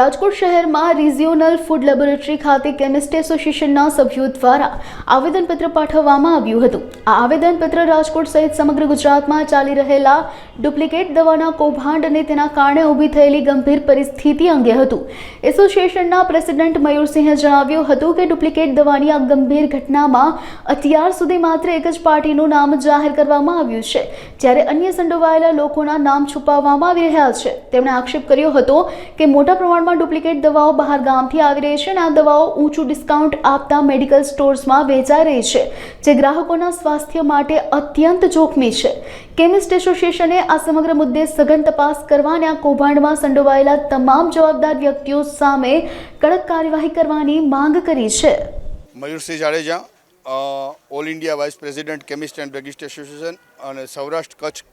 રાજકોટ શહેરમાં regional food laboratory ખાતે chemist એસોસિએશનના સભ્યો દ્વારા આવેદનપત્ર પાઠવવામાં આવ્યું હતું. આ આવેદનપત્ર રાજકોટ સહિત સમગ્ર ગુજરાતમાં ચાલી રહેલા ડુપ્લિકેટ દવાના કૌભાંડ અને તેના કારણે ઊભી થયેલી ગંભીર પરિસ્થિતિ અંગે હતું. એસોસિએશનના પ્રેસિડેન્ટ મયુરસિંહે જણાવ્યું હતું કે ડુપ્લિકેટ દવાની આ ગંભીર ઘટનામાં અત્યાર સુધી માત્ર એક જ પાર્ટીનું નામ જાહેર કરવામાં આવ્યું છે. જ્યારે અન્ય સંડોવાયેલા લોકોના નામ છુપાવવામાં આવી રહ્યા છે. તેમણે આક્ષેપ કર્યો હતો કે મોટા પ્રમાણમાં ડુપ્લિકેટ દવાઓ બહાર ગામથી આવી રહી છે અને આ દવાઓ ઊંચું ડિસ્કાઉન્ટ આપતા મેડિકલ સ્ટોર્સમાં વેચાઈ રહી છે, જે ગ્રાહકોના સ્વાસ્થ્ય માટે અત્યંત જોખમી છે. કેમિસ્ટ એસોસિએશને આ સમગ્ર મુદ્દે સઘન તપાસ કરવા અને આ કૌભાંડમાં સંડોવાયેલા તમામ જવાબદાર વ્યક્તિઓ સામે કડક કાર્યવાહી કરવાની માંગ કરી છે. Mayursinh Jadeja all India vice president chemist and druggist association અને Saurashtra Kutch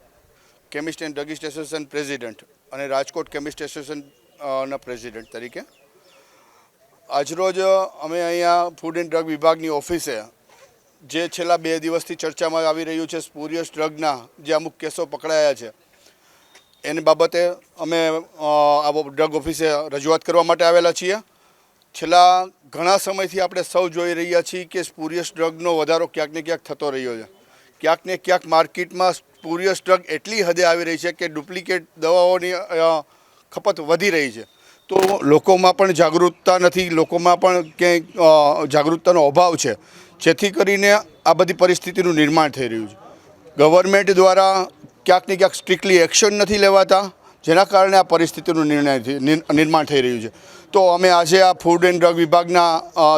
chemist and druggist association president અને રાજકોટ કેમિસ્ટ એસોસિએશન ના પ્રેસિડેન્ટ તરીકે. આજરોજ અમે અહીંયા ફૂડ એન્ડ ડ્રગ વિભાગની ઓફિસે જે છેલ્લા બે દિવસથી ચર્ચામાં આવી રહ્યું છે સ્પુરિયસ ડ્રગના જે અમુક કેસો પકડાયા છે, એની બાબતે અમે આ ડ્રગ ઓફિસે રજૂઆત કરવા માટે આવેલા છીએ. છેલ્લા ઘણા સમયથી આપણે સૌ જોઈ રહ્યા છીએ કે સ્પુરિયસ ડ્રગનો વધારો ક્યાંક ને ક્યાંક થતો રહ્યો છે. ક્યાંક ને ક્યાંક માર્કેટમાં સ્પુરિયસ ડ્રગ એટલી હદે આવી રહી છે કે ડુપ્લિકેટ દવાઓની ખપત વધી રહી છે. તો લોકોમાં પણ જાગૃતતા નથી, લોકોમાં પણ ક્યાંય જાગૃતતાનો અભાવ છે. જેથી કરીને આ બધી પરિસ્થિતિનું નિર્માણ થઈ રહ્યું છે. ગવર્મેન્ટ દ્વારા ક્યાંક ને ક્યાંક સ્ટ્રિક્ટલી એક્શન નથી લેવાતા, જેના કારણે આ પરિસ્થિતિનું નિર્ણય નિર્માણ થઈ રહ્યું છે. તો અમે આજે આ ફૂડ એન્ડ ડ્રગ વિભાગના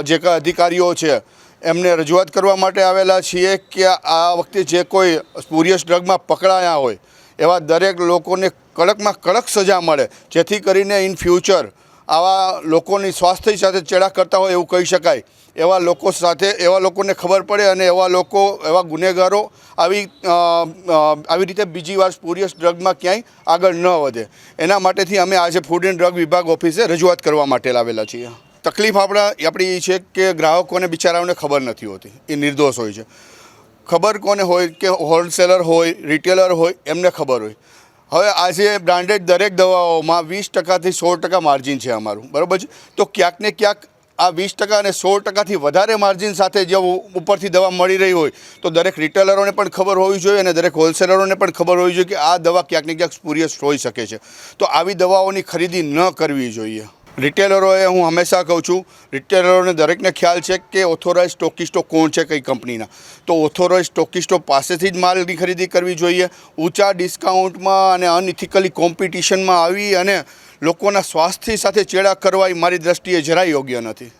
જે અધિકારીઓ છે, એમને રજૂઆત કરવા માટે આવેલા છીએ કે આ વખતે જે કોઈ સ્પુરિયસ ડ્રગમાં પકડાયા હોય, એવા દરેક લોકોને કડકમાં કડક સજા મળે. જેથી કરીને ઇન ફ્યુચર આવા લોકોની સ્વાસ્થ્ય સાથે ચેડા કરતા હોય એવું કહી શકાય. એવા લોકો સાથે, એવા લોકોને ખબર પડે અને એવા લોકો, એવા ગુનેગારો આવી આવી રીતે બીજી વાર સ્પુરિયસ ડ્રગમાં ક્યાંય આગળ ન વધે. એના માટેથી અમે આજે ફૂડ એન્ડ ડ્રગ વિભાગ ઓફિસે રજૂઆત કરવા માટે લાવેલા છીએ. તકલીફ આપણા, આપણી એ છે કે ગ્રાહકોને, બિચારાઓને ખબર નથી હોતી. એ નિર્દોષ હોય છે. ખબર કોને હોય કે હોલસેલર હોય રિટેલર હોય, એમને ખબર હોય. હવે આજે બ્રાન્ડેડ દરેક દવાઓમાં વીસ ટકાથી સોળ ટકા માર્જિન છે અમારું. બરાબર છે? તો ક્યાંક ને ક્યાંક આ વીસ ટકા અને સોળ ટકાથી વધારે માર્જિન સાથે જો ઉપરથી દવા મળી રહી હોય, તો દરેક રિટેલરોને પણ ખબર હોવી જોઈએ અને દરેક હોલસેલરોને પણ ખબર હોવી જોઈએ કે આ દવા ક્યાંક ને ક્યાંક સ્પુરિયસ હોઈ શકે છે. તો આવી દવાઓની ખરીદી ન કરવી જોઈએ. રિટેલરોએ હું હંમેશા કહું છું, રિટેલરોને દરેકને ખ્યાલ છે કે ઓથોરાઇઝ સ્ટોકિસ્ટો કોણ છે કઈ કંપનીના. તો ઓથોરાઇઝ સ્ટોકિસ્ટો પાસેથી જ માલની ખરીદી કરવી જોઈએ, ઊંચા ડિસ્કાઉન્ટમાં અને અનઇથિકલી કોમ્પિટિશનમાં આવી અને લોકોના સ્વાસ્થ્ય સાથે ચેડા કરવા એ મારી દ્રષ્ટિએ જરાય યોગ્ય નથી.